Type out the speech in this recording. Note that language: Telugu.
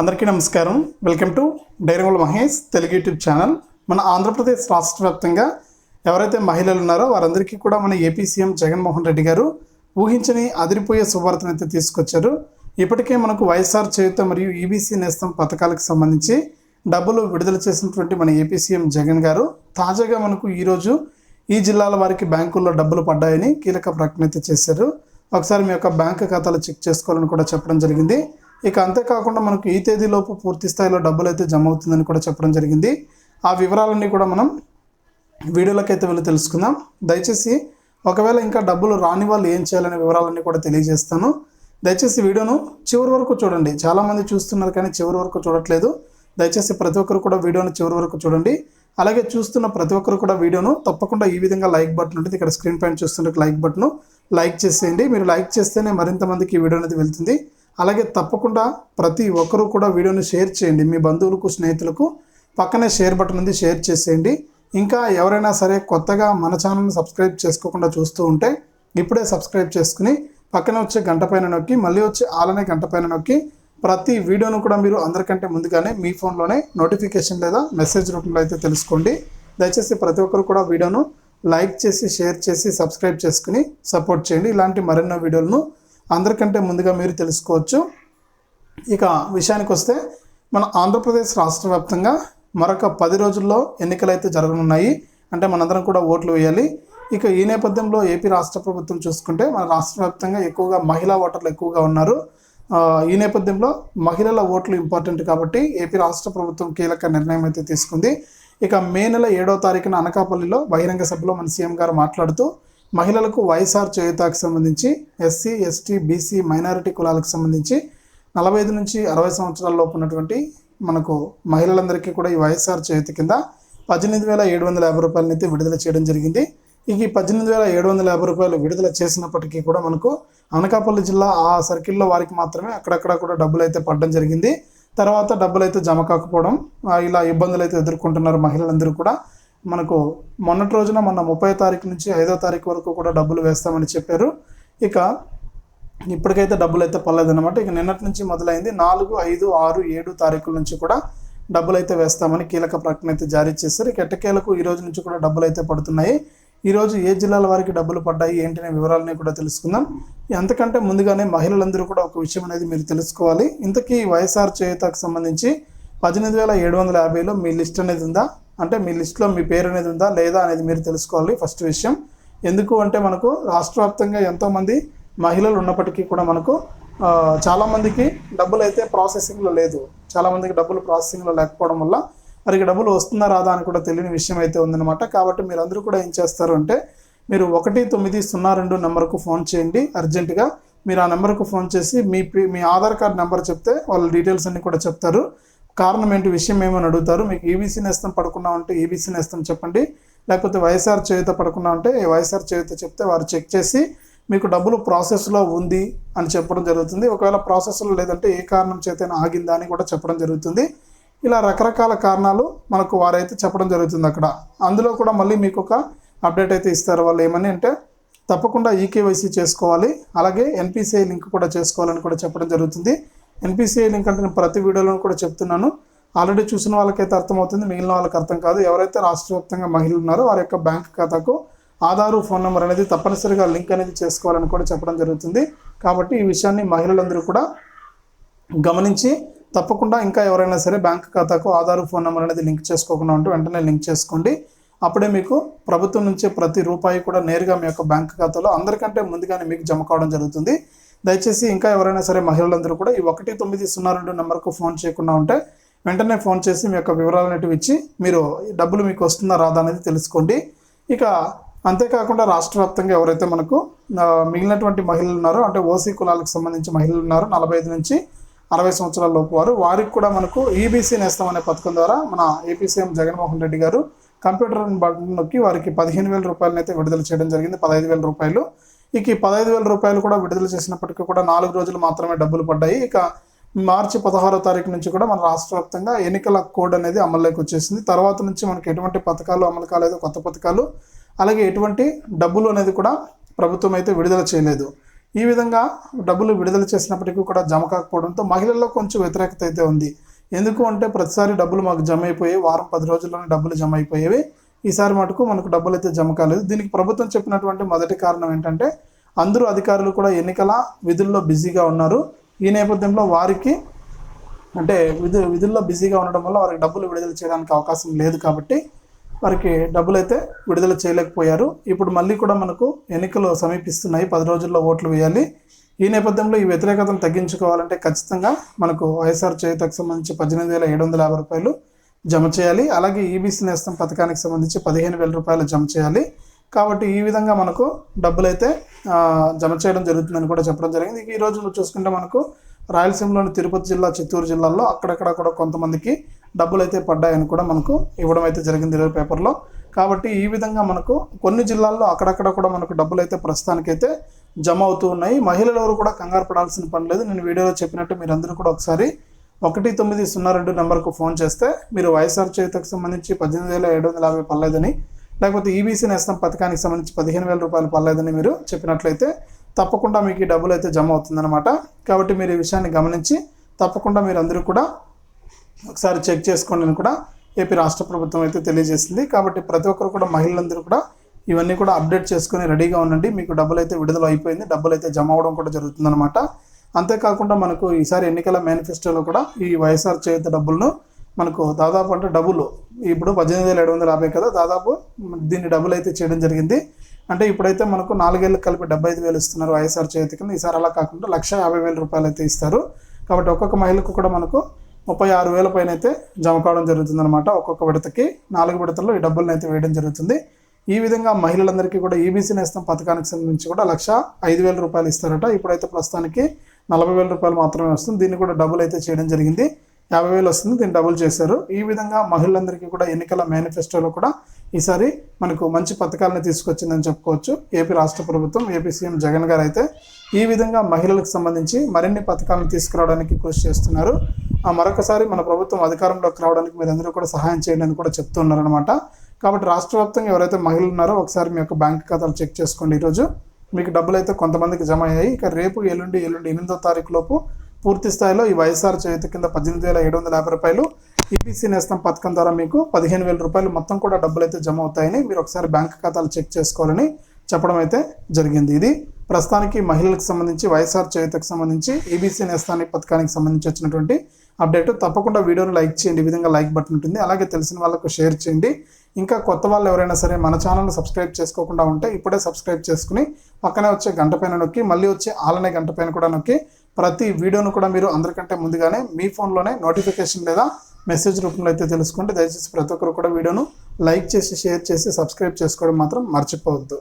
అందరికీ నమస్కారం. వెల్కమ్ టు డైరంగుల మహేష్ తెలుగు యూట్యూబ్ ఛానల్ మన ఆంధ్రప్రదేశ్ రాష్ట్ర వ్యాప్తంగా ఎవరైతే మహిళలు ఉన్నారో వారందరికీ కూడా మన ఏపీ సీఎం జగన్మోహన్ రెడ్డి గారు ఊహించని అదిరిపోయే శుభార్తను అయితే తీసుకొచ్చారు. ఇప్పటికే మనకు వైఎస్ఆర్ చేయుత మరియు ఈబీసీ నేస్తం పథకాలకు సంబంధించి డబ్బులు విడుదల చేసినటువంటి మన ఏపీ సీఎం జగన్ గారు తాజాగా మనకు ఈరోజు ఈ జిల్లాల వారికి బ్యాంకుల్లో డబ్బులు పడ్డాయని కీలక ప్రకటన అయితే చేశారు. ఒకసారి మీ యొక్క బ్యాంకు ఖాతాలు చెక్ చేసుకోవాలని కూడా చెప్పడం జరిగింది. ఇక అంతేకాకుండా మనకు ఈ తేదీలోపు పూర్తి స్థాయిలో డబ్బులు అయితే జమ అవుతుందని కూడా చెప్పడం జరిగింది. ఆ వివరాలన్నీ కూడా మనం వీడియోలోకి అయితే వెళ్ళి తెలుసుకుందాం. దయచేసి ఒకవేళ ఇంకా డబ్బులు రాని వాళ్ళు ఏం చేయాలనే వివరాలన్నీ కూడా తెలియజేస్తాను. దయచేసి వీడియోను చివరి వరకు చూడండి. చాలామంది చూస్తున్నారు కానీ చివరి వరకు చూడట్లేదు. దయచేసి ప్రతి ఒక్కరు కూడా వీడియోను చివరి వరకు చూడండి. అలాగే చూస్తున్న ప్రతి ఒక్కరు కూడా వీడియోను తప్పకుండా ఈ విధంగా లైక్ బటన్ ఉంటుంది. ఇక్కడ స్క్రీన్ పైన చూస్తున్న లైక్ బటన్ లైక్ చేసేయండి. మీరు లైక్ చేస్తేనే మరింత మందికి ఈ వీడియో అనేది వెళ్తుంది. అలాగే తప్పకుండా ప్రతి ఒక్కరూ కూడా వీడియోని షేర్ చేయండి. మీ బంధువులకు స్నేహితులకు పక్కనే షేర్ బటన్ ఉంది షేర్ చేసేయండి. ఇంకా ఎవరైనా సరే కొత్తగా మన ఛానల్ని సబ్స్క్రైబ్ చేసుకోకుండా చూస్తూ ఉంటే ఇప్పుడే సబ్స్క్రైబ్ చేసుకుని పక్కనే వచ్చే గంట పైన నొక్కి మళ్ళీ వచ్చే ఆలనే గంట పైన నొక్కి ప్రతి వీడియోను కూడా మీరు అందరికంటే ముందుగానే మీ ఫోన్లోనే నోటిఫికేషన్ లేదా మెసేజ్ రూపంలో అయితే తెలుసుకోండి. దయచేసి ప్రతి ఒక్కరు కూడా వీడియోను లైక్ చేసి షేర్ చేసి సబ్స్క్రైబ్ చేసుకుని సపోర్ట్ చేయండి. ఇలాంటి మరెన్నో వీడియోలను అందరికంటే ముందుగా మీరు తెలుసుకోవచ్చు. ఇక విషయానికి వస్తే మన ఆంధ్రప్రదేశ్ రాష్ట్ర వ్యాప్తంగా మరొక పది రోజుల్లో ఎన్నికలు అయితే జరగనున్నాయి. అంటే మనందరం కూడా ఓట్లు వేయాలి. ఇక ఈ నేపథ్యంలో ఏపీ రాష్ట్ర ప్రభుత్వం చూసుకుంటే మన రాష్ట్ర వ్యాప్తంగా ఎక్కువగా మహిళా ఓటర్లు ఎక్కువగా ఉన్నారు. ఈ నేపథ్యంలో మహిళల ఓట్లు ఇంపార్టెంట్ కాబట్టి ఏపీ రాష్ట్ర ప్రభుత్వం కీలక నిర్ణయం అయితే తీసుకుంది. ఇక మే నెల ఏడో తారీఖున అనకాపల్లిలో బహిరంగ సభలో మన సీఎం గారు మాట్లాడుతూ మహిళలకు వైఎస్ఆర్ చేయుతాకు సంబంధించి ఎస్సీ ఎస్టీ బీసీ మైనారిటీ కులాలకు సంబంధించి నలభై ఐదు నుంచి అరవై సంవత్సరాల లోపు ఉన్నటువంటి మనకు మహిళలందరికీ కూడా ఈ వైఎస్ఆర్ చేయుత కింద పద్దెనిమిది వేల ఏడు వందల యాభై రూపాయలని అయితే విడుదల చేయడం జరిగింది. ఇక ఈ పద్దెనిమిది వేల ఏడు వందల యాభై రూపాయలు విడుదల చేసినప్పటికీ కూడా మనకు అనకాపల్లి జిల్లా ఆ సర్కిల్లో వారికి మాత్రమే అక్కడక్కడ కూడా డబ్బులు అయితే పడడం జరిగింది. తర్వాత డబ్బులు అయితే జమ కాకపోవడం ఇలా ఇబ్బందులు అయితే ఎదుర్కొంటున్నారు మహిళలందరూ కూడా. మనకు మొన్నటి రోజున మొన్న ముప్పై తారీఖు నుంచి ఐదో తారీఖు వరకు కూడా డబ్బులు వేస్తామని చెప్పారు. ఇక ఇప్పటికైతే డబ్బులు అయితే పర్లేదన్నమాట ఇక నిన్నటి నుంచి మొదలైంది. నాలుగు ఐదు ఆరు ఏడు తారీఖుల నుంచి కూడా డబ్బులు అయితే వేస్తామని కీలక ప్రకటన అయితే జారీ చేశారు. ఇక ఎట్టకేలకు ఈ రోజు నుంచి కూడా డబ్బులు అయితే పడుతున్నాయి. ఈ రోజు ఏ జిల్లాల వారికి డబ్బులు పడ్డాయి? ఏంటనే వివరాలని కూడా తెలుసుకుందాం. అంతకంటే ముందుగానే మహిళలందరూ కూడా ఒక విషయం అనేది మీరు తెలుసుకోవాలి. ఇంతకీ వైఎస్ఆర్ చేయుతకు సంబంధించి పద్దెనిమిది వేల ఏడు వందల యాభైలో మీ లిస్ట్ అనేది ఉందా? అంటే మీ లిస్ట్లో మీ పేరు అనేది ఉందా లేదా అనేది మీరు తెలుసుకోవాలి ఫస్ట్ విషయం. ఎందుకు అంటే మనకు రాష్ట్ర వ్యాప్తంగా ఎంతోమంది మహిళలు ఉన్నప్పటికీ కూడా మనకు చాలామందికి డబ్బులు అయితే ప్రాసెసింగ్లో లేదు. చాలామందికి డబ్బులు ప్రాసెసింగ్లో లేకపోవడం వల్ల వారికి డబ్బులు వస్తుందా రాదా అని కూడా తెలియని విషయం అయితే ఉందన్నమాట. కాబట్టి మీరందరూ కూడా ఏం చేస్తారు అంటే మీరు ఒకటి తొమ్మిది సున్నా రెండు నెంబర్కు ఫోన్ చేయండి అర్జెంటుగా. మీరు ఆ నెంబర్కు ఫోన్ చేసి మీ మీ ఆధార్ కార్డ్ నెంబర్ చెప్తే వాళ్ళ డీటెయిల్స్ అన్ని కూడా చెప్తారు. కారణం ఏంటి విషయం ఏమని అడుగుతారు? మీకు ఈబీసీ నేస్తం పడుకున్నా ఉంటే ఈబీసీ నేస్తం చెప్పండి. లేకపోతే వైఎస్ఆర్ చేయుత పడుకున్నా ఉంటే వైఎస్ఆర్ చేయుత చెప్తే వారు చెక్ చేసి మీకు డబ్బులు ప్రాసెస్లో ఉంది అని చెప్పడం జరుగుతుంది. ఒకవేళ ప్రాసెస్లో లేదంటే ఏ కారణం చేతైనా ఆగిందా అని కూడా చెప్పడం జరుగుతుంది. ఇలా రకరకాల కారణాలు మనకు వారైతే చెప్పడం జరుగుతుంది అక్కడ. అందులో కూడా మళ్ళీ మీకు ఒక అప్డేట్ అయితే ఇస్తారు వాళ్ళు ఏమని అంటే తప్పకుండా ఈకేవైసీ చేసుకోవాలి. అలాగే ఎన్పిసిఐ లింక్ కూడా చేసుకోవాలని కూడా చెప్పడం జరుగుతుంది. ఎన్పిసిఐ లింక్ అంటే నేను ప్రతి వీడియోలో కూడా చెప్తున్నాను. ఆల్రెడీ చూసిన వాళ్ళకైతే అర్థమవుతుంది మిగిలిన వాళ్ళకి అర్థం కాదు. ఎవరైతే రాష్ట్ర వ్యాప్తంగా మహిళలు ఉన్నారో వారి యొక్క బ్యాంక్ ఖాతాకు ఆధారు ఫోన్ నెంబర్ అనేది తప్పనిసరిగా లింక్ అనేది చేసుకోవాలని కూడా చెప్పడం జరుగుతుంది. కాబట్టి ఈ విషయాన్ని మహిళలందరూ కూడా గమనించి తప్పకుండా ఇంకా ఎవరైనా సరే బ్యాంక్ ఖాతాకు ఆధార్ ఫోన్ నెంబర్ అనేది లింక్ చేసుకోకుండా ఉంటే వెంటనే లింక్ చేసుకోండి. అప్పుడే మీకు ప్రభుత్వం నుంచి ప్రతి రూపాయి కూడా నేరుగా మీ యొక్క బ్యాంక్ ఖాతాలో అందరికంటే ముందుగానే మీకు జమ కావడం జరుగుతుంది. దయచేసి ఇంకా ఎవరైనా సరే మహిళలందరూ కూడా ఈ ఒకటి తొమ్మిది సున్నా రెండు నెంబర్కు ఫోన్ చేయకుండా ఉంటే వెంటనే ఫోన్ చేసి మీ యొక్క వివరాలు అనేటివి ఇచ్చి మీరు డబ్బులు మీకు వస్తుందా రాదా అనేది తెలుసుకోండి. ఇక అంతేకాకుండా రాష్ట్ర వ్యాప్తంగా ఎవరైతే మనకు మిగిలినటువంటి మహిళలు ఉన్నారో అంటే ఓసీ కులాలకు సంబంధించి మహిళలు ఉన్నారో నలభై ఐదు నుంచి అరవై సంవత్సరాల లోపు వారు వారికి కూడా మనకు ఈబీసీ నేస్తం అనే పథకం ద్వారా మన ఏపీ సీఎం జగన్మోహన్ రెడ్డి గారు కంప్యూటర్ బటన్ నొక్కి వారికి పదిహేను వేల రూపాయలనైతే విడుదల చేయడం జరిగింది పదహైదు వేల రూపాయలు. ఇక ఈ పదహైదు వేల రూపాయలు కూడా విడుదల చేసినప్పటికీ కూడా నాలుగు రోజులు మాత్రమే డబ్బులు పడ్డాయి. ఇక మార్చి పదహారో తారీఖు నుంచి కూడా మన రాష్ట్ర వ్యాప్తంగా ఎన్నికల కోడ్ అనేది అమల్లోకి వచ్చేసింది. తర్వాత నుంచి మనకి ఎటువంటి పథకాలు అమలు కాలేదు కొత్త పథకాలు. అలాగే ఎటువంటి డబ్బులు అనేది కూడా ప్రభుత్వం అయితే విడుదల చేయలేదు. ఈ విధంగా డబ్బులు విడుదల చేసినప్పటికీ కూడా జమ కాకపోవడంతో మహిళల్లో కొంచెం వ్యతిరేకత అయితే ఉంది. ఎందుకు అంటే ప్రతిసారి డబ్బులు మాకు జమ అయిపోయాయి. వారం పది రోజుల్లోనే డబ్బులు జమ అయిపోయేవి. ఈసారి మటుకు మనకు డబ్బులు అయితే జమ కాలేదు. దీనికి ప్రభుత్వం చెప్పినటువంటి మొదటి కారణం ఏంటంటే అందరూ అధికారులు కూడా ఎన్నికల విధుల్లో బిజీగా ఉన్నారు. ఈ నేపథ్యంలో వారికి అంటే విధు విధుల్లో బిజీగా ఉండడం వల్ల వారికి డబ్బులు విడుదల చేయడానికి అవకాశం లేదు కాబట్టి వారికి డబ్బులు అయితే విడుదల చేయలేకపోయారు. ఇప్పుడు మళ్ళీ కూడా మనకు ఎన్నికలు సమీపిస్తున్నాయి. పది రోజుల్లో ఓట్లు వేయాలి. ఈ నేపథ్యంలో ఈ వ్యతిరేకతను తగ్గించుకోవాలంటే ఖచ్చితంగా మనకు వైఎస్ఆర్ చేయుతకు సంబంధించి పద్దెనిమిది వేల ఏడు వందల యాభై రూపాయలు జమ చేయాలి. అలాగే ఈబీసీ నేస్తం పథకానికి సంబంధించి పదిహేను వేల రూపాయలు జమ చేయాలి. కాబట్టి ఈ విధంగా మనకు డబ్బులు అయితే జమ చేయడం జరుగుతుందని కూడా చెప్పడం జరిగింది. ఈ రోజు చూసుకుంటే మనకు రాయలసీమలోని తిరుపతి జిల్లా చిత్తూరు జిల్లాల్లో అక్కడక్కడ కూడా కొంతమందికి డబ్బులు అయితే పడ్డాయని కూడా మనకు ఇవ్వడం అయితే జరిగింది ఈరోజు పేపర్లో. కాబట్టి ఈ విధంగా మనకు కొన్ని జిల్లాల్లో అక్కడక్కడ కూడా మనకు డబ్బులు అయితే ప్రస్తుతానికైతే జమ అవుతూ ఉన్నాయి. మహిళలు ఎవరు కూడా కంగారు పడాల్సిన పని లేదు. నేను వీడియోలో చెప్పినట్టు మీరందరూ కూడా ఒకసారి ఒకటి తొమ్మిది సున్నా రెండు నెంబర్కు ఫోన్ చేస్తే మీరు వైఎస్ఆర్ చేతికి సంబంధించి పద్దెనిమిది వేల ఏడు వందల యాభై పర్లేదని లేకపోతే ఈబీసీ నేస్తం పథకానికి సంబంధించి పదిహేను వేల రూపాయలు పర్లేదని మీరు చెప్పినట్లయితే తప్పకుండా మీకు ఈ డబ్బులు అయితే జమ అవుతుందన్నమాట. కాబట్టి మీరు ఈ విషయాన్ని గమనించి తప్పకుండా మీరు అందరూ కూడా ఒకసారి చెక్ చేసుకోండి అని కూడా ఏపీ రాష్ట్ర ప్రభుత్వం అయితే తెలియజేసింది. కాబట్టి ప్రతి ఒక్కరు కూడా మహిళలందరూ కూడా ఇవన్నీ కూడా అప్డేట్ చేసుకుని రెడీగా ఉండండి. మీకు డబ్బులు అయితే విడుదల అయిపోయింది. డబ్బులు అయితే జమ అవడం కూడా జరుగుతుందన్నమాట. అంతేకాకుండా మనకు ఈసారి ఎన్నికల మేనిఫెస్టోలో కూడా ఈ వైఎస్ఆర్ చేత డబ్బులను మనకు దాదాపు అంటే డబ్బులు ఇప్పుడు పద్దెనిమిది వేల ఏడు వందల యాభై కదా దాదాపు దీన్ని డబ్బులు అయితే చేయడం జరిగింది. అంటే ఇప్పుడైతే మనకు నాలుగేళ్ళు కలిపి డెబ్బై ఐదు వేలు ఇస్తున్నారు వైఎస్ఆర్ చేతి కింద. ఈసారి అలా కాకుండా లక్ష యాభై వేల రూపాయలు అయితే ఇస్తారు. కాబట్టి ఒక్కొక్క మహిళకు కూడా మనకు ముప్పై ఆరు వేల పైన అయితే జమ కావడం జరుగుతుంది అనమాట ఒక్కొక్క విడతకి నాలుగు విడతల్లో ఈ డబ్బులను అయితే వేయడం జరుగుతుంది. ఈ విధంగా మహిళలందరికీ కూడా ఈబీసీ నేస్తం పథకానికి సంబంధించి కూడా లక్ష ఐదు వేల రూపాయలు ఇస్తారట. ఇప్పుడైతే ప్రస్తుతానికి నలభై వేల రూపాయలు మాత్రమే వస్తుంది. దీన్ని కూడా డబుల్ అయితే చేయడం జరిగింది. యాభై వేలు వస్తుంది. దీన్ని డబుల్ చేశారు. ఈ విధంగా మహిళలందరికీ కూడా ఎన్నికల మేనిఫెస్టోలో కూడా ఈసారి మనకు మంచి పథకాలను తీసుకొచ్చిందని చెప్పుకోవచ్చు. ఏపీ రాష్ట్ర ప్రభుత్వం ఏపీ సీఎం జగన్ గారు అయితే ఈ విధంగా మహిళలకు సంబంధించి మరిన్ని పథకాలను తీసుకురావడానికి కృషి చేస్తున్నారు. మరొకసారి మన ప్రభుత్వం అధికారంలోకి రావడానికి మీరందరూ కూడా సహాయం చేయండి అని కూడా చెప్తున్నారనమాట కాబట్టి రాష్ట్ర వ్యాప్తంగా ఎవరైతే మహిళలు ఉన్నారో ఒకసారి మీ యొక్క బ్యాంక్ ఖాతాలు చెక్ చేసుకోండి ఈరోజు. మీకు డబ్బులు అయితే కొంతమందికి జమ అయ్యాయి ఇక రేపు ఎల్లుండి ఎల్లుండి ఎనిమిదో తారీఖు లోపు పూర్తి స్థాయిలో ఈ వైఎస్ఆర్ చేతి కింద పద్దెనిమిది వేల ఏడు వందల యాభై రూపాయలు ఈపీసీ నేస్తం పథకం ద్వారా మీకు పదిహేను వేల రూపాయలు మొత్తం కూడా డబ్బులు అయితే జమ అవుతాయని మీరు ఒకసారి బ్యాంక్ ఖాతాలు చెక్ చేసుకోవాలని చెప్పడం అయితే జరిగింది. ఇది ప్రస్తుతానికి మహిళలకు సంబంధించి వైఎస్ఆర్ చేయుతకు సంబంధించి ఈబీసీ నేస్తాని పథకానికి సంబంధించి వచ్చినటువంటి అప్డేట్. తప్పకుండా వీడియోను లైక్ చేయండి. ఈ విధంగా లైక్ బటన్ ఉంటుంది. అలాగే తెలిసిన వాళ్ళకు షేర్ చేయండి. ఇంకా కొత్త వాళ్ళు ఎవరైనా సరే మన ఛానల్ని సబ్స్క్రైబ్ చేసుకోకుండా ఉంటే ఇప్పుడే సబ్స్క్రైబ్ చేసుకుని పక్కనే వచ్చే గంట పైన నొక్కి మళ్ళీ వచ్చే ఆలనే గంట పైన కూడా నొక్కి ప్రతి వీడియోను కూడా మీరు అందరికంటే ముందుగానే మీ ఫోన్లోనే నోటిఫికేషన్ లేదా మెసేజ్ రూపంలో అయితే తెలుసుకుంటే దయచేసి ప్రతి ఒక్కరు కూడా వీడియోను లైక్ చేసి షేర్ చేసి సబ్స్క్రైబ్ చేసుకోవడం మాత్రం మర్చిపోవద్దు.